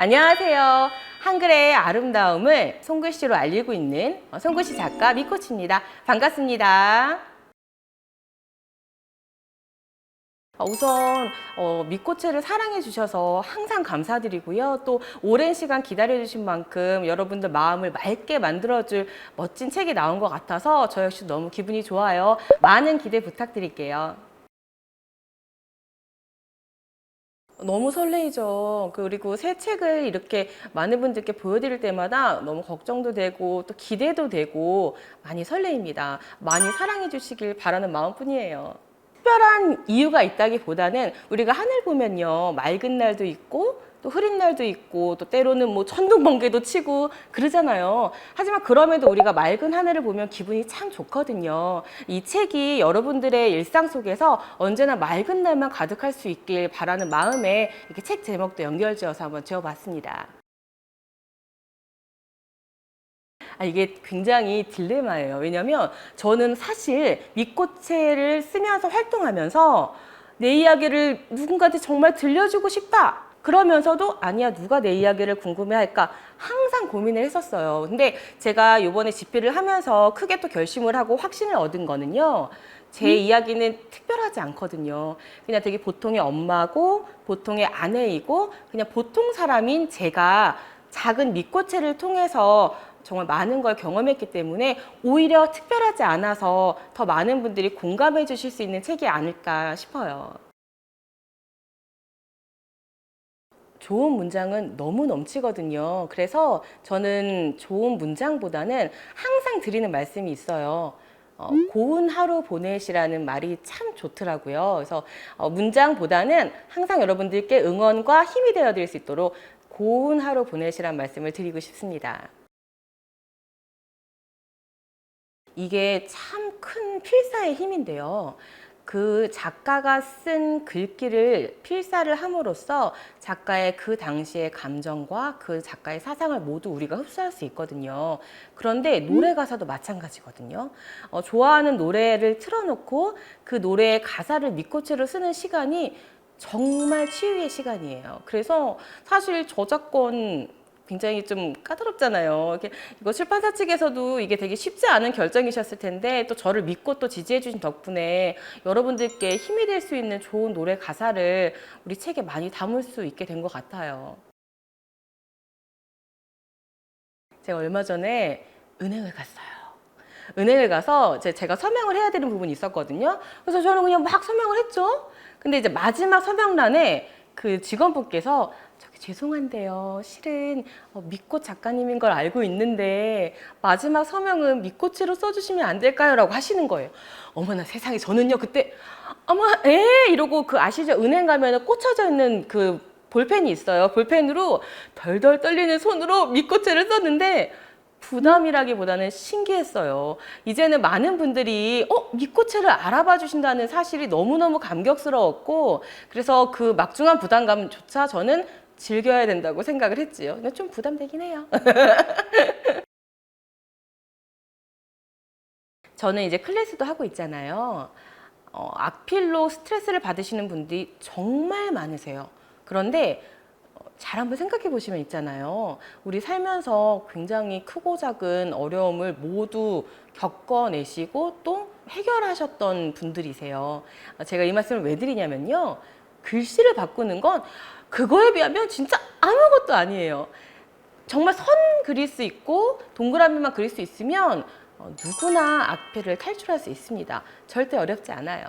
안녕하세요. 한글의 아름다움을 손글씨로 알리고 있는 어, 손글씨 작가 미코치입니다. 반갑습니다. 어, 우선 어, 미코체를 사랑해 주셔서 항상 감사드리고요. 또 오랜 시간 기다려 주신 만큼 여러분들 마음을 맑게 만들어 줄 멋진 책이 나온 것 같아서 저 역시 너무 기분이 좋아요. 많은 기대 부탁드릴게요. 너무 설레이죠. 그리고 새 책을 이렇게 많은 분들께 보여드릴 때마다 너무 걱정도 되고 또 기대도 되고 많이 설레입니다. 많이 사랑해 주시길 바라는 마음뿐이에요. 특별한 이유가 있다기보다는 우리가 하늘 보면요 맑은 날도 있고 또 흐린 날도 있고 또 때로는 뭐 천둥 번개도 치고 그러잖아요. 하지만 그럼에도 우리가 맑은 하늘을 보면 기분이 참 좋거든요. 이 책이 여러분들의 일상 속에서 언제나 맑은 날만 가득할 수 있길 바라는 마음에 이렇게 책 제목도 연결지어서 한번 지어봤습니다. 아, 이게 굉장히 딜레마예요. 왜냐면 저는 사실 미꽃체를 쓰면서 활동하면서 내 이야기를 누군가한테 정말 들려주고 싶다. 그러면서도 아니야 누가 내 이야기를 궁금해할까 항상 고민을 했었어요. 근데 제가 이번에 집필을 하면서 크게 또 결심을 하고 확신을 얻은 거는요. 제 이야기는 특별하지 않거든요. 그냥 되게 보통의 엄마고 보통의 아내이고 그냥 보통 사람인 제가 작은 미꽃체를 통해서 정말 많은 걸 경험했기 때문에 오히려 특별하지 않아서 더 많은 분들이 공감해 주실 수 있는 책이 아닐까 싶어요. 좋은 문장은 너무 넘치거든요. 그래서 저는 좋은 문장보다는 항상 드리는 말씀이 있어요. 어, 고운 하루 보내시라는 말이 참 좋더라고요. 그래서 어, 문장보다는 항상 여러분들께 응원과 힘이 되어 드릴 수 있도록 고운 하루 보내시라는 말씀을 드리고 싶습니다. 이게 참 큰 필사의 힘인데요. 그 작가가 쓴 글귀를 필사를 함으로써 작가의 그 당시의 감정과 그 작가의 사상을 모두 우리가 흡수할 수 있거든요. 그런데 노래 가사도 마찬가지거든요. 어, 좋아하는 노래를 틀어놓고 그 노래의 가사를 밑꼬치로 쓰는 시간이 정말 치유의 시간이에요. 그래서 사실 저작권 굉장히 좀 까다롭잖아요. 이렇게 이거 출판사 측에서도 이게 되게 쉽지 않은 결정이셨을 텐데 또 저를 믿고 또 지지해 주신 덕분에 여러분들께 힘이 될 수 있는 좋은 노래 가사를 우리 책에 많이 담을 수 있게 된 것 같아요. 제가 얼마 전에 은행을 갔어요. 은행을 가서 제가 서명을 해야 되는 부분이 있었거든요. 그래서 저는 그냥 막 서명을 했죠. 근데 이제 마지막 서명란에 그 직원분께서 저기 죄송한데요. 실은 어, 미꽃 작가님인 걸 알고 있는데 마지막 서명은 미꽃으로 써주시면 안 될까요? 라고 하시는 거예요. 어머나 세상에 저는요 그때 어머 에 이러고 그 아시죠? 은행 가면은 꽂혀져 있는 그 볼펜이 있어요. 볼펜으로 덜덜 떨리는 손으로 미꽃체를 썼는데 부담이라기보다는 신기했어요. 이제는 많은 분들이 어 미꽃체를 알아봐 주신다는 사실이 너무너무 감격스러웠고 그래서 그 막중한 부담감조차 저는 즐겨야 된다고 생각을 했지요. 근데 좀 부담되긴 해요. 저는 이제 클래스도 하고 있잖아요. 어, 악필로 스트레스를 받으시는 분들이 정말 많으세요. 그런데 어, 잘 한번 생각해 보시면 있잖아요. 우리 살면서 굉장히 크고 작은 어려움을 모두 겪어내시고 또 해결하셨던 분들이세요. 어, 제가 이 말씀을 왜 드리냐면요. 글씨를 바꾸는 건 그거에 비하면 진짜 아무것도 아니에요. 정말 선 그릴 수 있고 동그라미만 그릴 수 있으면 어, 누구나 악필을 탈출할 수 있습니다. 절대 어렵지 않아요.